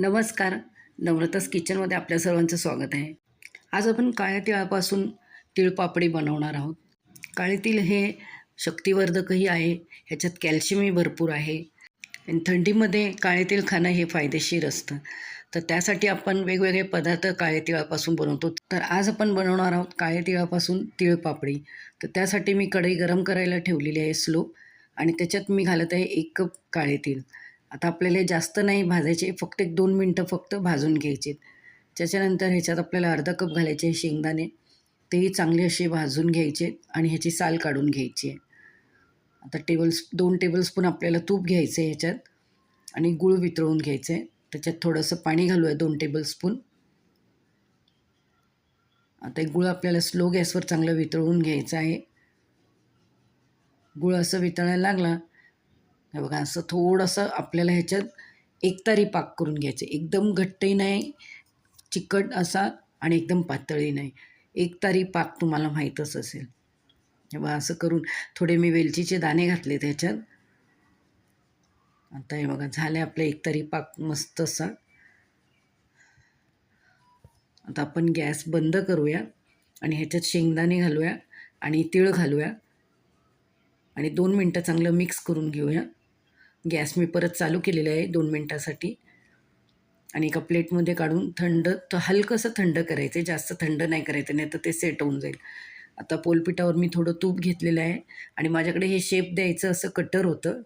नमस्कार. नवरतस किचनमध्ये आपल्या सर्वांचं स्वागत आहे. आज आपण काळ्या तिळापासून तिळपापडी बनवणार आहोत. काळे तिळ हे शक्तिवर्धकही आहे. ह्याच्यात कॅल्शियमही भरपूर आहे. आणि थंडीमध्ये काळे तिळ खाणं हे फायदेशीर असतं. तर त्यासाठी आपण वेगवेगळे पदार्थ काळे तिळापासून बनवतो. तर आज आपण बनवणार आहोत काळे तिळापासून तिळपापडी तर त्यासाठी मी कढई गरम करायला ठेवलेली आहे स्लो. आणि त्याच्यात मी घालत आहे एक कप काळे तीळ. आता आपल्याला जास्त नाही भाजायचे फक्त एक दोन मिनटं फक्त भाजून घ्यायचे. त्याच्यानंतर ह्याच्यात आपल्याला अर्धा कप घालायचे शेंगदाणे. तेही चांगले असे भाजून घ्यायचे आणि ह्याची साल काढून घ्यायची. आहे आता टेबल्स दोन टेबलस्पून आपल्याला तूप घ्यायचं आहे ह्याच्यात आणि गूळ वितळून घ्यायचं. आहे त्याच्यात थोडंसं पाणी घालूया दोन टेबलस्पून आता एक गुळ आपल्याला स्लो गॅसवर चांगलं वितळवून घ्यायचं आहे. गुळ असं वितळायला लागला हे बघा असं थोडंसं आपल्याला ह्याच्यात एकतारी पाक करून घ्यायचं. एकदम घट्टही नाही चिकट असा आणि एकदम पातळी नाही. एकतारी पाक तुम्हाला माहीतच असेल. हे बघा असं करून थोडे मी वेलचीचे दाणे घातले त्याच्यात आता हे बघा झाले आपले एकतारी पाक मस्त असा. आता आपण गॅस बंद करूया आणि ह्याच्यात शेंगदाणे घालूया आणि तिळ घालूया आणि दोन मिनटं चांगलं मिक्स करून घेऊया. गॅस मी परत चालू केलेला आहे दोन मिनटासाठी. आणि एका प्लेटमध्ये काढून थंड तर हलकंसं थंड करायचं आहे जास्त थंड नाही करायचं नाही तर ते सेट होऊन जाईल. आता पोलपिठावर मी थोडं तूप घेतलेलं आहे आणि माझ्याकडे हे शेप द्यायचं असं कटर होतं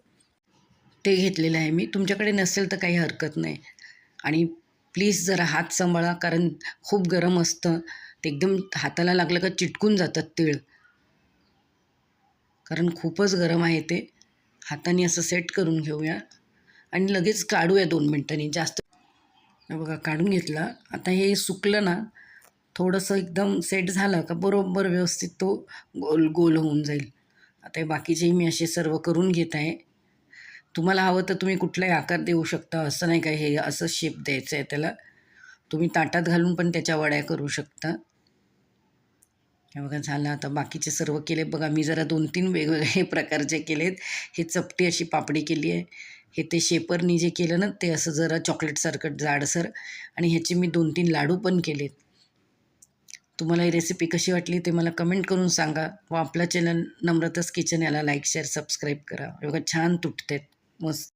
ते घेतलेलं आहे मी. तुमच्याकडे नसेल तर काही हरकत नाही. आणि प्लीज जरा हात सांभाळा कारण खूप गरम असतं. ते एकदम हाताला लागलं का चिटकून जातात तीळ. कारण खूपच गरम आहे ते. हाताने असं सेट करून घेऊया. आणि लगेच काढूया दोन मिनटांनी. जास्त बघा काढून घेतला. आता हे सुकलं ना थोडंसं एकदम सेट झालं का बरोबर व्यवस्थित तो गोल गोल होऊन जाईल. आता हे बाकीचेही मी असे सर्व करून घेत आहे. तुम्हाला हवं तर तुम्ही कुठलाही आकार देऊ शकता. असं नाही काय हे असं शेप द्यायचं आहे त्याला. तुम्ही ताटात घालून पण त्याच्या वड्या करू शकता. हे बघा झालं आता बाकीचे सर्व केले बघा मी जरा दोन तीन वेगवेगळे प्रकारचे केलेत. हे चपटी अशी पापडी केली आहे. हे ते शेपरनी जे केलं ना ते असं जरा चॉकलेटसारखं जाडसर. आणि ह्याचे मी दोन तीन लाडू पण केलेत. तुम्हाला ही रेसिपी कशी वाटली ते मला कमेंट करून सांगा. व आपला चॅनल नम्रतास किचन याला लाईक शेअर सबस्क्राईब करा. एवढं छान तुटतात. मस्त.